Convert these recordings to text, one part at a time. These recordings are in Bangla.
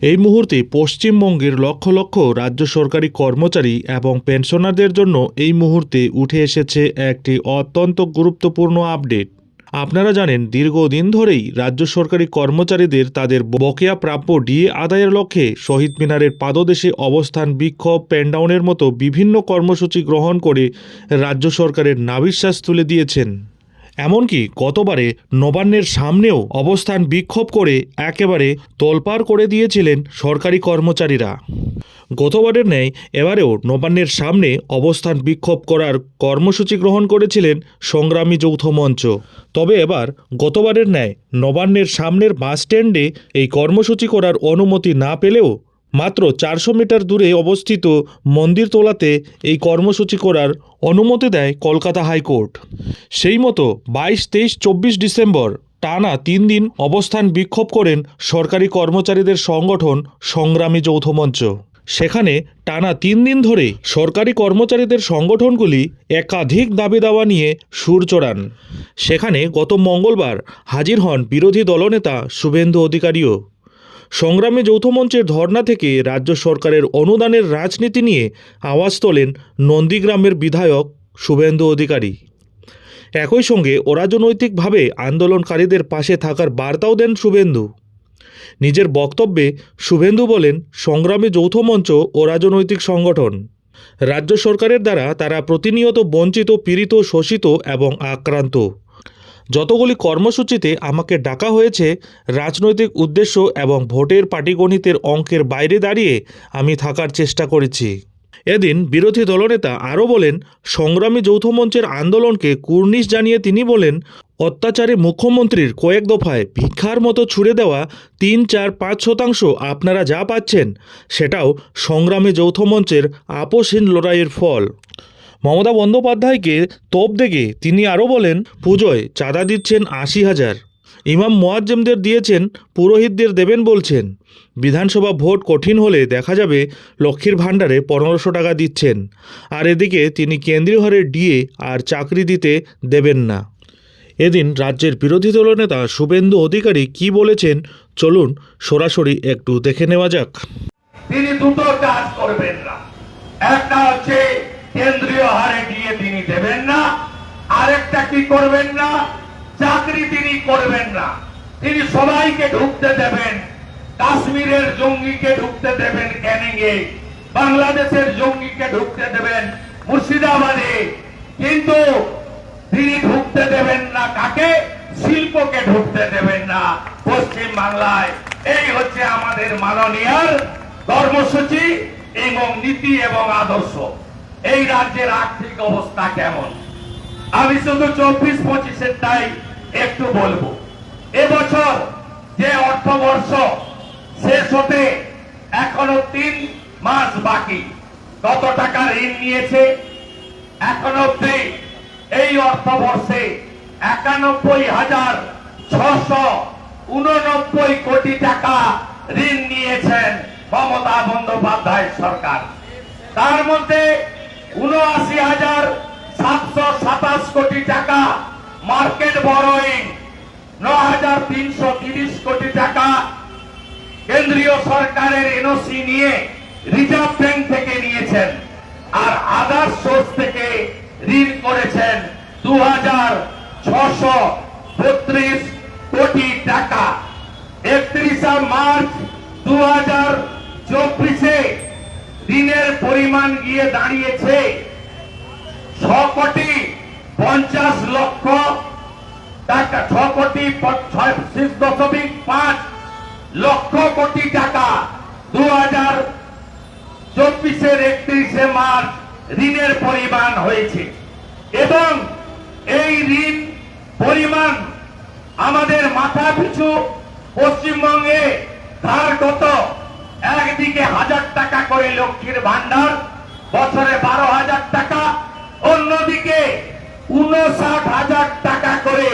এই মুহূর্তে পশ্চিমবঙ্গের লক্ষ লক্ষ রাজ্য সরকারি কর্মচারী এবং পেনশনারদের জন্য এই মুহূর্তে উঠে এসেছে একটি অত্যন্ত গুরুত্বপূর্ণ আপডেট। আপনারা জানেন, দীর্ঘদিন ধরেই রাজ্য সরকারি কর্মচারীদের তাদের বকেয়া প্রাপ্য ডিএ আদায়ের লক্ষ্যে শহীদ মিনারের পাদদেশে অবস্থান বিক্ষোভ প্যান্ডাউনের মতো বিভিন্ন কর্মসূচি গ্রহণ করে রাজ্য সরকারের নাবিশ্বাস তুলে দিয়েছেন। এমনকি গতবারে নবান্নের সামনেও অবস্থান বিক্ষোভ করে একেবারে তোলপাড় করে দিয়েছিলেন সরকারি কর্মচারীরা। গতবারের ন্যায় এবারেও নবান্নের সামনে অবস্থান বিক্ষোভ করার কর্মসূচি গ্রহণ করেছিলেন সংগ্রামী যৌথ মঞ্চ। তবে এবার গতবারের ন্যায় নবান্নের সামনের বাস স্ট্যান্ডে এই কর্মসূচি করার অনুমতি না পেলেও মাত্র চারশো মিটার দূরে অবস্থিত মন্দির তোলাতে এই কর্মসূচি করার অনুমতি দেয় কলকাতা হাইকোর্ট। সেই মতো বাইশ, তেইশ, চব্বিশ ডিসেম্বর টানা তিন দিন অবস্থান বিক্ষোভ করেন সরকারি কর্মচারীদের সংগঠন সংগ্রামী যৌথ মঞ্চ। সেখানে টানা তিন দিন ধরে সরকারি কর্মচারীদের সংগঠনগুলি একাধিক দাবি দাওয়া নিয়ে সুর চড়ান। সেখানে গত মঙ্গলবার হাজির হন বিরোধী দলনেতা শুভেন্দু অধিকারীও। সংগ্রামী যৌথ মঞ্চের ধর্না থেকে রাজ্য সরকারের অনুদানের রাজনীতি নিয়ে আওয়াজ তোলেন নন্দীগ্রামের বিধায়ক শুভেন্দু অধিকারী। একই সঙ্গে অরাজনৈতিকভাবে আন্দোলনকারীদের পাশে থাকার বার্তাও দেন শুভেন্দু। নিজের বক্তব্যে শুভেন্দু বলেন, সংগ্রামী যৌথ মঞ্চ ও রাজনৈতিক সংগঠন। রাজ্য সরকারের দ্বারা তারা প্রতিনিয়ত বঞ্চিত, পীড়িত, শোষিত এবং আক্রান্ত। যতগুলি কর্মসূচিতে আমাকে ডাকা হয়েছে, রাজনৈতিক উদ্দেশ্য এবং ভোটের পাটিগণিতের অঙ্কের বাইরে দাঁড়িয়ে আমি থাকার চেষ্টা করেছি। এদিন বিরোধী দলনেতা আরও বলেন, সংগ্রামী যৌথ মঞ্চের আন্দোলনকে কুর্নিশ জানিয়ে তিনি বলেন, অত্যাচারে মুখ্যমন্ত্রীর কয়েক দফায় ভিক্ষার মতো ছুড়ে দেওয়া তিন চার পাঁচ শতাংশ আপনারা যা পাচ্ছেন, সেটাও সংগ্রামী যৌথ মঞ্চের আপোষহীন লড়াইয়ের ফল। মমতা বন্দ্যোপাধ্যায়কে তোপ দেখে তিনি আরও বলেন, পুজোয় চাঁদা দিচ্ছেন আশি হাজার। ইমাম মোয়াজ্জেমদের দিয়েছেন, পুরোহিতদের দেবেন বলছেন। বিধানসভা ভোট কঠিন হলে দেখা যাবে লক্ষ্মীর ভাণ্ডারে পনেরোশো টাকা দিচ্ছেন। আর এদিকে তিনি কেন্দ্রীয় হারে ডিএ আর চাকরি দিতে দেবেন না। এদিন রাজ্যের বিরোধী দলনেতা শুভেন্দু অধিকারী কি বলেছেন, চলুন সরাসরি একটু দেখে নেওয়া যাক। তিনি দুটো কাজ করবেন না। একটা হচ্ছে কেন্দ্রীয় হারে দিয়ে তিনি দেবেন না। আরেকটা কি করবেন না? চাকরি তিনি করবেন না। তিনি সবাইকে ঢুকতে দেবেন। কাশ্মীরের জঙ্গিকে ঢুকতে দেবেন ক্যানিংয়ে। বাংলাদেশের জঙ্গিকে ঢুকতে দেবেন মুর্শিদাবাদে। কিন্তু তিনি ঢুকতে দেবেন না কাকে? শিল্পকে ঢুকতে দেবেন না পশ্চিম বাংলায়। এই হচ্ছে আমাদের মাননীয় কর্মসূচি এবং নীতি এবং আদর্শ। এই রাজ্যের আর্থিক অবস্থা কেমন? আমি শুধু চব্বিশ পঁচিশের তাই একটু বলব। এবছর যে অর্থবর্ষ শেষ হতে এখনও তিন মাস বাকি, কত টাকা ঋণ নিয়েছে? এখন অব্দি এই অর্থবর্ষে একানব্বই হাজার ছশো উননব্বই কোটি টাকা ঋণ নিয়েছেন মমতা বন্দ্যোপাধ্যায় সরকার। তার মধ্যে উনআশি হাজার সাতশো সাতাশ কোটি টাকা মার্কেট বরোয়িং ন হাজার তিনশো তিরিশ কোটি টাকা কেন্দ্রীয় সরকারের এনওসি নিয়ে রিজার্ভ ব্যাংক থেকে নিয়েছেন আর আদার সোর্স থেকে ঋণ করেছেন দু হাজার ছশো বত্রিশ কোটি টাকা। একত্রিশে মার্চ দু হাজার চব্বিশে ঋণের পরিমাণ গিয়ে দাঁড়িয়েছে ছ কোটি পঞ্চাশ লক্ষ। টাকা ছ কোটি দশমিক পাঁচ লক্ষ কোটি টাকা। দু হাজার চব্বিশের একত্রিশে মার্চ ঋণের পরিমাণ হয়েছে। এবং এই ঋণ পরিমাণ আমাদের মাথা পিছু পশ্চিমবঙ্গে ধার কত একদিকে হাজার টাকা করে লক্ষ্মীর ভান্ডার বছরে বারো হাজার টাকা, অন্যদিকে উনষাট হাজার টাকা করে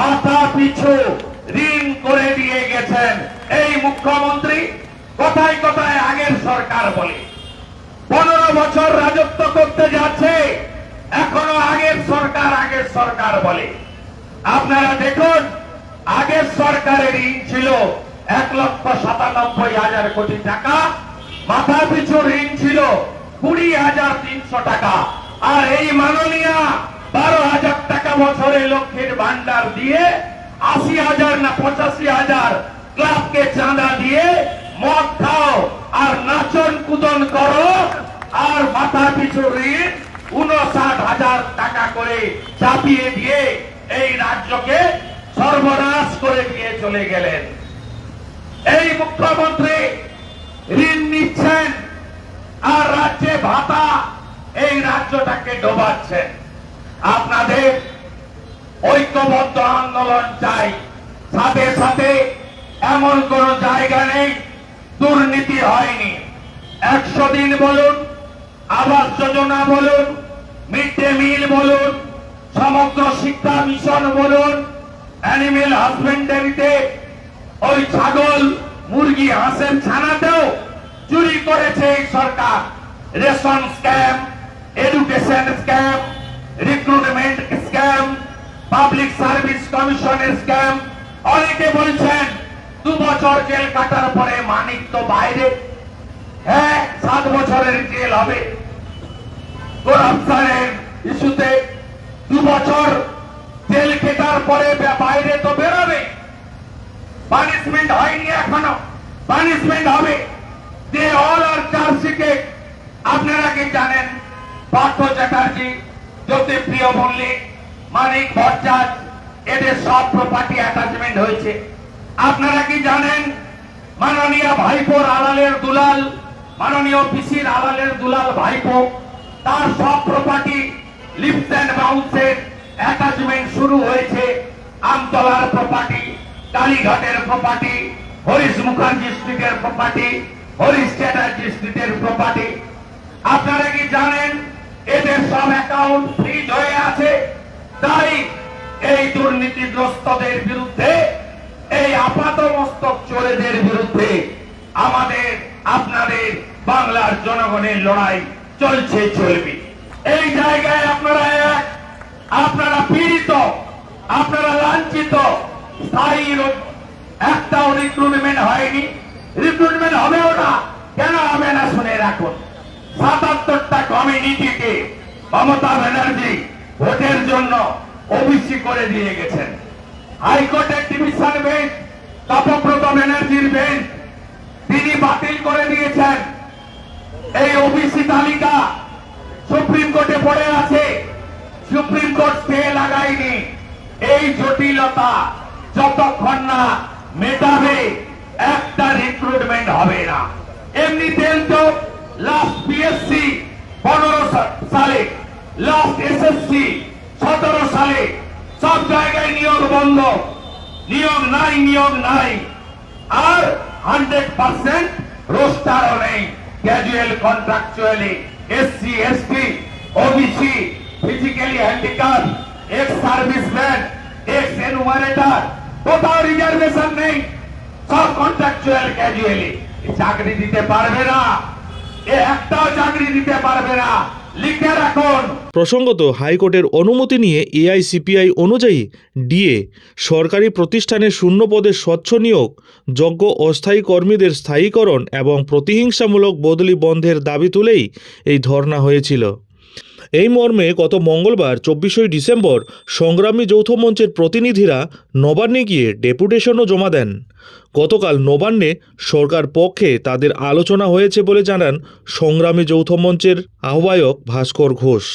মাথা পিছু ঋণ করে দিয়ে গেছেন। এই মুখ্যমন্ত্রী কোথায় কোথায় আগের সরকার বলে, পনেরো বছর রাজত্ব করতে যাচ্ছে, এখনও আগের সরকার আগের সরকার বলে। আপনারা দেখুন, আগের সরকারের ঋণ ছিল এক লক্ষ সাতানব্বই হাজার কোটি টাকা। মাথা পিছু ঋণ ছিল কুড়ি হাজার তিনশো টাকা। আর এই মাননীয়া বারো হাজার টাকা বছরে লক্ষ্মীর ভান্ডার দিয়ে আশি হাজার না পঁচাশি হাজার ক্লাবকে চাঁদা দিয়ে মদ খাও আর নাচন কুদন করো আর মাথা পিছু ঋণ উনষাট হাজার টাকা করে চাপিয়ে দিয়ে এই রাজ্যকে সর্বনাশ করে দিয়ে চলে গেলেন। এই মুখ্যমন্ত্রী ঋণ নিচ্ছেন আর রাজ্যে ভাতা এই রাজ্যটাকে ডোবাচ্ছেন। আপনাদের ঐক্যবদ্ধ আন্দোলন চাই। সাথে সাথে এমন কোন জায়গা নেই, দুর্নীতি হয়নি। একশো দিন বলুন, আবাস যোজনা বলুন, মিড ডে মিল বলুন, সমগ্র শিক্ষা মিশন বলুন, অ্যানিমেল হাজবেন্ডারিতে ওই ছাগল মুরগি হাঁসের ছানাতেও চুরি করেছে এই সরকার। Ration scam, education scam, recruitment scam, public service কমিশনের স্ক্যাম। অনেকে বলছেন, দু বছর জেল কাটার পরে মানিক তো বাইরে। হ্যাঁ সাত বছরের জেল হবে। করাপশনের ইস্যুতে দু বছর জেল কেটার পরে বে- বাইরে তো বেরোবে পানিশমেন্ট হয়নি এখনও। পানিশমেন্ট হবে। দে অল আর চার্জশিটে আপনারা কি জানেন? পার্থ চ্যাটার্জি, জ্যোতিপ্রিয় মল্লিক, মানিক ভট্টাচ এদের সব প্রপার্টি অ্যাটাচমেন্ট হয়েছে। আপনারা কি জানেন? মাননীয় ভাইপোর আলালের দুলাল, মাননীয় পিসির আলালের দুলাল ভাইপো, তার সব প্রপার্টি লিফট অ্যান্ড বাউন্সের অ্যাটাচমেন্ট শুরু হয়েছে আমতলার প্রপার্টি কালীঘাটের প্রপার্টি হরিশ মুখার্জি স্ট্রিটের প্রপার্টি হরিশ চ্যাটার্জি স্ট্রিটের প্রপার্টি আপনারা কি জানেন, এদের সব অ্যাকাউন্ট ফ্রিজ হয়ে আছে? তাই এই দুর্নীতিগ্রস্তদের বিরুদ্ধে, এই আপাত মস্তক চোরেদের বিরুদ্ধে আমাদের, আপনাদের, বাংলার জনগণের লড়াই চলছে চলবে। এই জায়গায় আপনারা আপনারা পীড়িত আপনারা লাঞ্ছিত স্থায়ী একটাও রিক্রুটমেন্ট হয়নি। রিক্রুটমেন্ট হবেও না। কেন হবে না শুনে রাখুন। সাতাত্তরটা কমিউনিটিকে মমতা ব্যানার্জি ভোটের জন্য ওবিসি করে দিয়ে গেছেন। হাইকোর্টের ডিভিশন বেঞ্চ তপব্রত ব্যানার্জির বেঞ্চ তিনি বাতিল করে দিয়েছেন। এই ওবিসি তালিকা সুপ্রিম কোর্টে পড়ে আছে। সুপ্রিম কোর্ট স্টে লাগায়নি। এই জটিলতা যতক্ষণ না মেটাবে একটা রিক্রুটমেন্ট হবে না। এমনিতেও তো লাস্ট পিএসসি পনেরো সালে লাস্ট এসএসসি সতেরো সালে, সব জায়গায় নিয়োগ বন্ধ। নিয়োগ নাই নিয়োগ নাই। আর হান্ড্রেড পার্সেন্ট রোস্টারও নেই। Casual contractually SC ST OBC physically handicap ex serviceman ex enumerator কোথাও রিজার্ভেশন নেই। সব কন্ট্রাকচুয়াল ক্যাজুয়ালি চাকরি দিতে পারবে না। এ একটাও চাকরি দিতে পারবে না। প্রসঙ্গত হাইকোর্টের অনুমতি নিয়ে এআইসিপিআই অনুযায়ী ডিএ, সরকারি প্রতিষ্ঠানে শূন্য পদে স্বচ্ছ নিয়োগ, যোগ্য অস্থায়ী কর্মীদের স্থায়ীকরণ এবং প্রতিহিংসামূলক বদলি বন্ধের দাবি তুলেই এই ধর্ণা হয়েছিল। এই মর্মে গত মঙ্গলবার, চব্বিশে ডিসেম্বর, সংগ্রামী যৌথ মঞ্চের প্রতিনিধিরা নবান্নে গিয়ে ডেপুটেশনও জমা দেন। গতকাল নবান্নে সরকার পক্ষে তাদের আলোচনা হয়েছে বলে জানান সংগ্রামী যৌথ মঞ্চের আহ্বায়ক ভাস্কর ঘোষ।